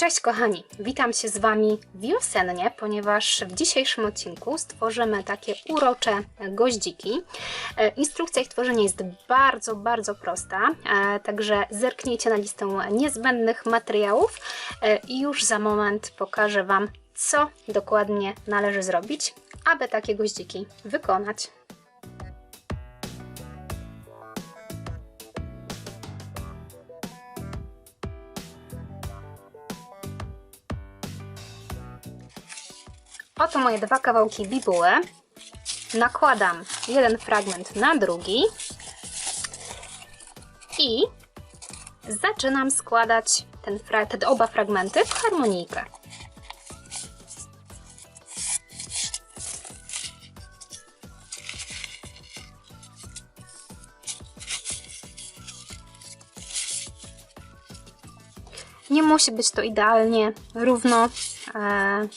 Cześć kochani, witam się z Wami wiosennie, ponieważ w dzisiejszym odcinku stworzymy takie urocze goździki. E, Instrukcja ich tworzenia jest bardzo, bardzo prosta, e, także zerknijcie na listę niezbędnych materiałów e, i już za moment pokażę Wam, co dokładnie należy zrobić, aby takie goździki wykonać. Oto moje dwa kawałki bibuły. Nakładam jeden fragment na drugi i zaczynam składać ten te oba fragmenty w harmonijkę. Nie musi być to idealnie równo. E,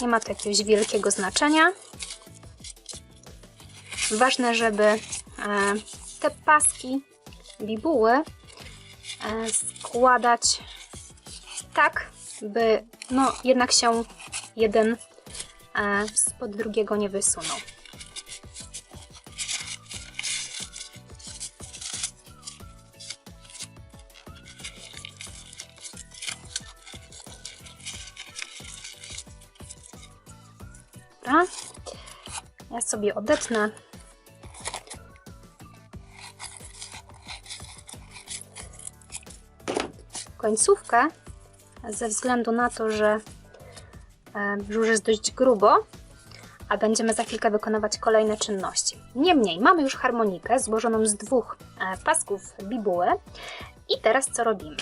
nie ma to jakiegoś wielkiego znaczenia. Ważne, żeby e, te paski bibuły e, składać tak, by no jednak się jeden e, spod drugiego nie wysunął. Sobie odetnę. końcówkę ze względu na to, że brzuch jest dość grubo, a będziemy za chwilkę wykonywać kolejne czynności. Niemniej mamy już harmonikę złożoną z dwóch e, pasków bibuły i teraz co robimy?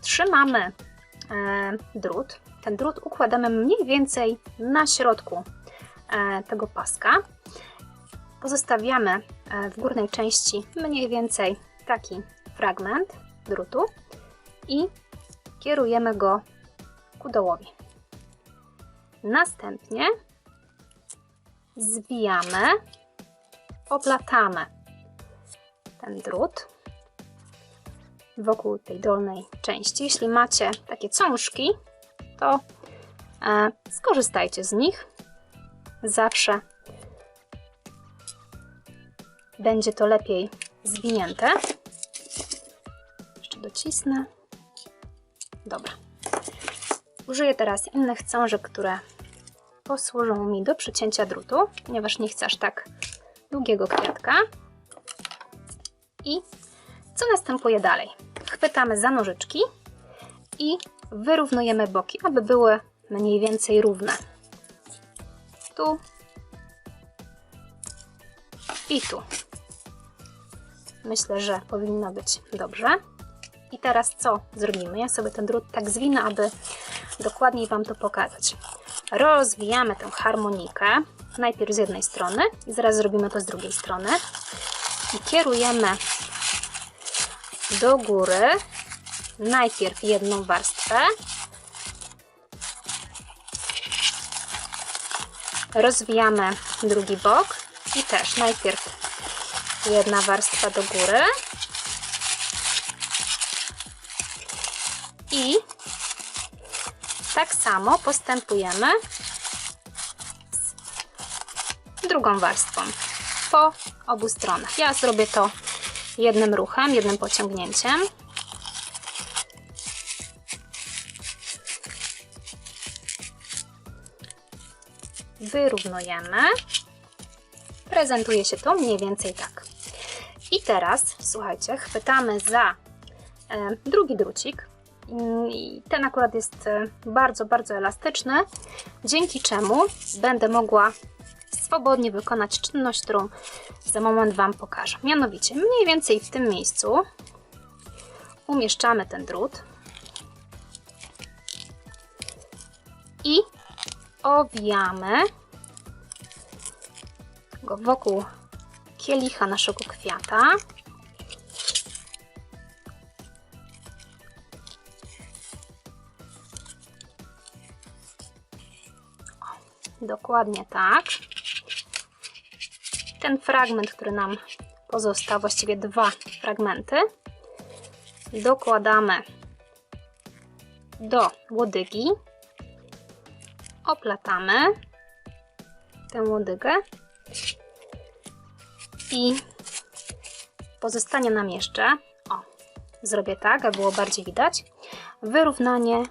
Trzymamy e, drut. Ten drut układamy mniej więcej na środku tego paska. Pozostawiamy e, w górnej części mniej więcej taki fragment drutu i kierujemy go ku dołowi. Następnie zwijamy, oplatamy ten drut wokół tej dolnej części. Jeśli macie takie cążki, to e, skorzystajcie z nich. Zawsze będzie to lepiej zwinięte. Jeszcze docisnę. Dobra. Użyję teraz innych cążek, które posłużą mi do przecięcia drutu, ponieważ nie chcę aż tak długiego kwiatka. I co następuje dalej? Chwytamy za nożyczki i wyrównujemy boki, aby były mniej więcej równe. Tu i tu. Myślę, że powinno być dobrze. I teraz co zrobimy? Ja sobie ten drut tak zwinę, aby dokładniej Wam to pokazać. Rozwijamy tę harmonikę najpierw z jednej strony i zaraz zrobimy to z drugiej strony. I kierujemy do góry najpierw jedną warstwę, rozwijamy drugi bok i też najpierw jedna warstwa do góry i tak samo postępujemy z drugą warstwą po obu stronach. Ja zrobię to jednym ruchem, jednym pociągnięciem. Wyrównujemy. Prezentuje się to mniej więcej tak. I teraz, słuchajcie, chwytamy za e, drugi drucik. I ten akurat jest e, bardzo, bardzo elastyczny, dzięki czemu będę mogła swobodnie wykonać czynność, którą za moment Wam pokażę. Mianowicie, mniej więcej w tym miejscu umieszczamy ten drut i owijamy go wokół kielicha naszego kwiata. Dokładnie tak. Ten fragment, który nam pozostał, właściwie dwa fragmenty, dokładamy do łodygi, oplatamy tę łodygę i pozostanie nam jeszcze, o, zrobię tak, aby było bardziej widać, wyrównanie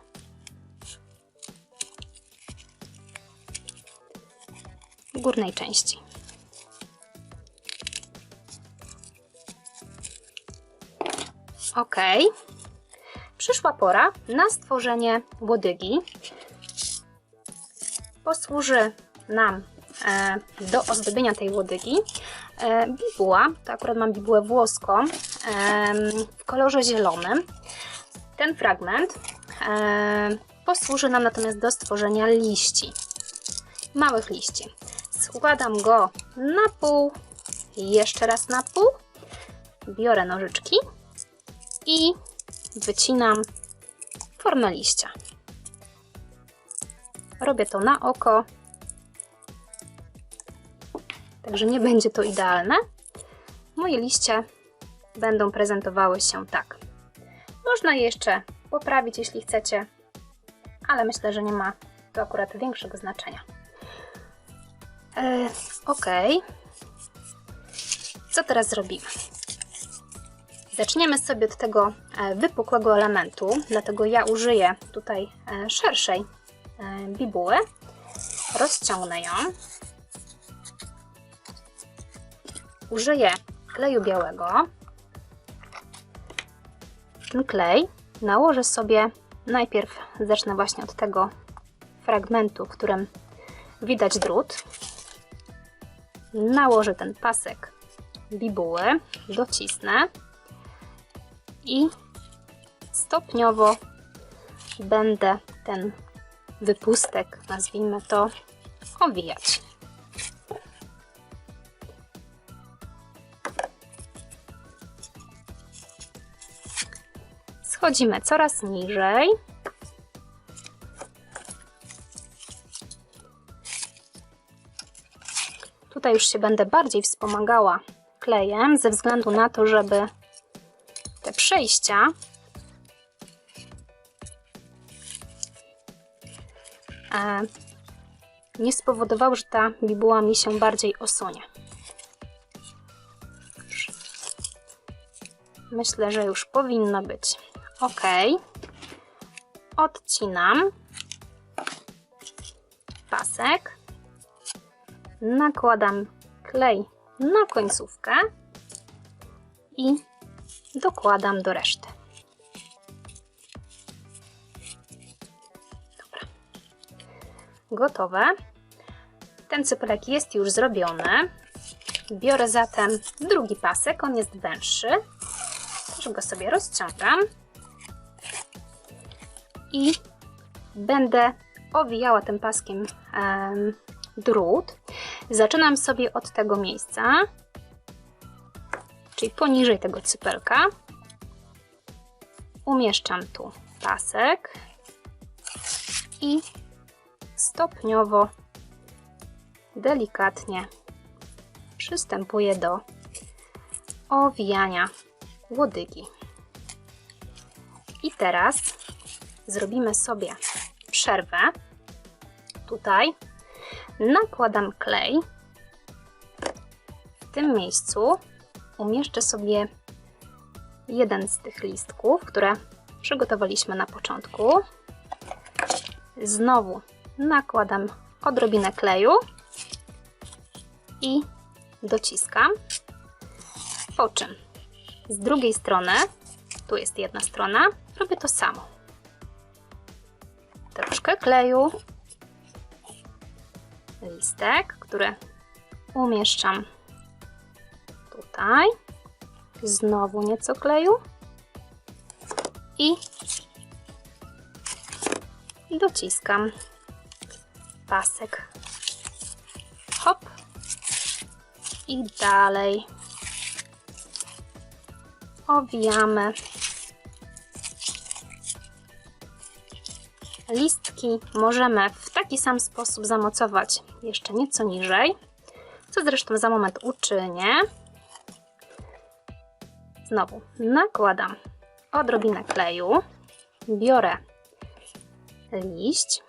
górnej części. Ok. Przyszła pora na stworzenie łodygi. Posłuży nam e, do ozdobienia tej łodygi e, bibuła. To akurat mam bibułę włoską e, w kolorze zielonym. Ten fragment posłuży nam natomiast do stworzenia liści. Małych liści. Składam go na pół, jeszcze raz na pół. Biorę nożyczki i wycinam formę liścia. Robię to na oko, także nie będzie to idealne. Moje liście będą prezentowały się tak. Można je jeszcze poprawić, jeśli chcecie, ale myślę, że nie ma to akurat większego znaczenia. E, ok. Co teraz zrobimy? Zaczniemy sobie od tego e, wypukłego elementu, dlatego ja użyję tutaj e, szerszej bibuły. Rozciągnę ją. Użyję kleju białego. Ten klej nałożę sobie, najpierw zacznę właśnie od tego fragmentu, w którym widać drut. Nałożę ten pasek bibuły, docisnę i stopniowo będę ten wypustek, nazwijmy to, owijać. Schodzimy coraz niżej. Tutaj już się będę bardziej wspomagała klejem, ze względu na to, żeby te przejścia nie spowodowały, że ta bibuła mi się bardziej osunie. Myślę, że już powinno być ok. Odcinam pasek, nakładam klej na końcówkę i dokładam do reszty. Gotowe. Ten cypelek jest już zrobiony. Biorę zatem drugi pasek, on jest węższy. Też go sobie rozciągam. I będę owijała tym paskiem um, drut. Zaczynam sobie od tego miejsca, czyli poniżej tego cypelka. Umieszczam tu pasek i stopniowo, delikatnie przystępuję do owijania łodygi. I teraz zrobimy sobie przerwę. Tutaj nakładam klej. W tym miejscu umieszczę sobie jeden z tych listków, które przygotowaliśmy na początku. Znowu nakładam odrobinę kleju i dociskam. Po czym z drugiej strony, tu jest jedna strona, robię to samo. Troszkę kleju, listek, który umieszczam tutaj. Znowu nieco kleju. I dociskam pasek. Hop. I dalej owijamy listki możemy w taki sam sposób zamocować jeszcze nieco niżej, co zresztą za moment uczynię. Znowu nakładam odrobinę kleju, biorę liść,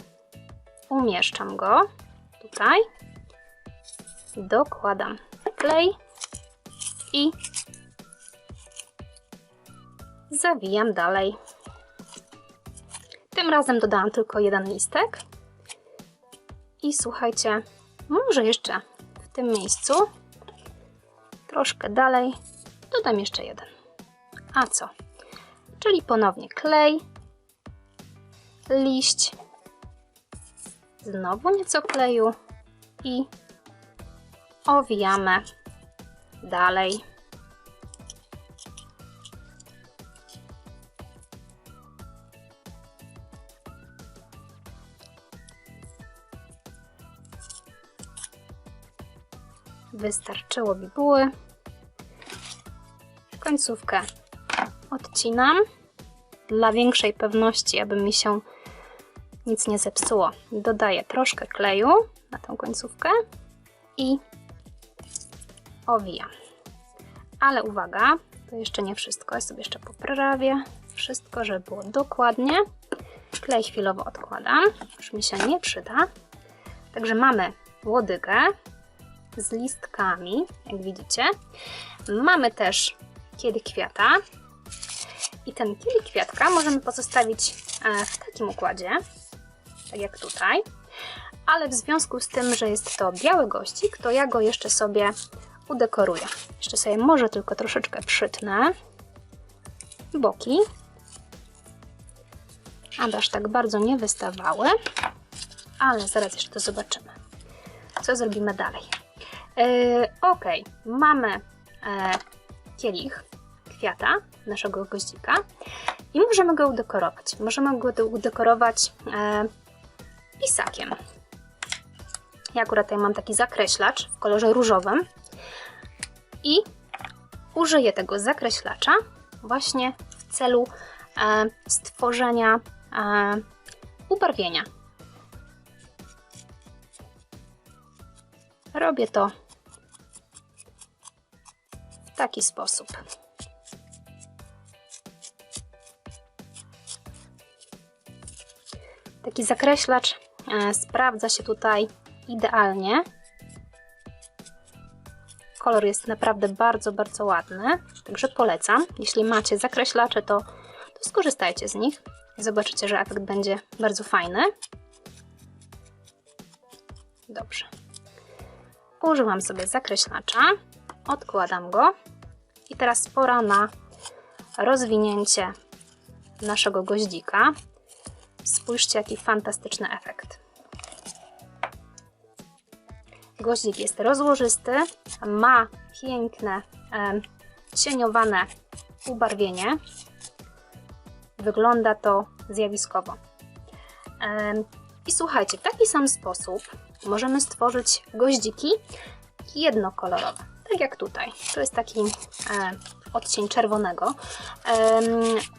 umieszczam go tutaj, dokładam klej i zawijam dalej. Tym razem dodałam tylko jeden listek. I słuchajcie, może jeszcze w tym miejscu, troszkę dalej, dodam jeszcze jeden. A co? Czyli ponownie klej, liść, znowu nieco kleju i owijamy dalej. Wystarczyło bibuły. Końcówkę odcinam dla większej pewności, aby mi się nic nie zepsuło. Dodaję troszkę kleju na tą końcówkę i owijam. Ale uwaga, to jeszcze nie wszystko. Ja sobie jeszcze poprawię wszystko, żeby było dokładnie. Klej chwilowo odkładam, już mi się nie przyda. Także mamy łodygę z listkami, jak widzicie. Mamy też kielich kwiata. I ten kielich kwiatka możemy pozostawić e, w takim układzie, jak tutaj. Ale w związku z tym, że jest to biały gościk, to ja go jeszcze sobie udekoruję. Jeszcze sobie może tylko troszeczkę przytnę boki, aby aż tak bardzo nie wystawały. Ale zaraz jeszcze to zobaczymy. Co zrobimy dalej? Yy, ok, mamy e, kielich kwiata naszego goździka i możemy go udekorować. Możemy go udekorować e, pisakiem. Ja akurat tutaj mam taki zakreślacz w kolorze różowym i użyję tego zakreślacza właśnie w celu e, stworzenia e, ubarwienia. Robię to w taki sposób. Taki zakreślacz sprawdza się tutaj idealnie. Kolor jest naprawdę bardzo, bardzo ładny, także polecam. Jeśli macie zakreślacze, to, to skorzystajcie z nich. Zobaczycie, że efekt będzie bardzo fajny. Dobrze. Użyłam sobie zakreślacza, odkładam go i teraz pora na rozwinięcie naszego goździka. Spójrzcie, jaki fantastyczny efekt. Goździk jest rozłożysty, ma piękne, e, cieniowane ubarwienie. Wygląda to zjawiskowo. E, I słuchajcie, w taki sam sposób możemy stworzyć goździki jednokolorowe. Tak jak tutaj. To jest taki e, odcień czerwonego.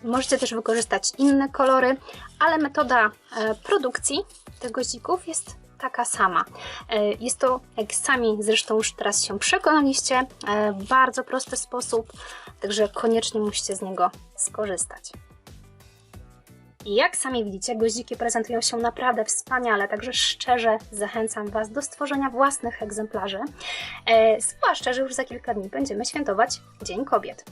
Możecie też wykorzystać inne kolory, ale metoda e, produkcji tych goździków jest taka sama. E, jest to, jak sami zresztą już teraz się przekonaliście, e, bardzo prosty sposób, także koniecznie musicie z niego skorzystać. I jak sami widzicie, goździki prezentują się naprawdę wspaniale, także szczerze zachęcam Was do stworzenia własnych egzemplarzy. E, zwłaszcza, że już za kilka dni będziemy świętować Dzień Kobiet.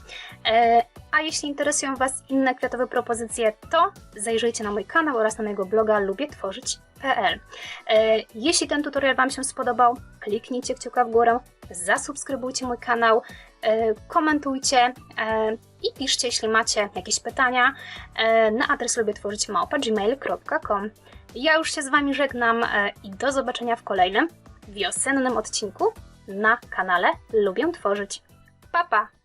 E, a jeśli interesują Was inne kwiatowe propozycje, to zajrzyjcie na mój kanał oraz na mojego bloga lubietworzyć.pl. E, jeśli ten tutorial Wam się spodobał, kliknijcie kciuka w górę, zasubskrybujcie mój kanał, komentujcie e, i piszcie, jeśli macie jakieś pytania e, na adres lubietworzyć.gmail.com Ja już się z Wami żegnam e, i do zobaczenia w kolejnym wiosennym odcinku na kanale Lubię Tworzyć. Pa, pa!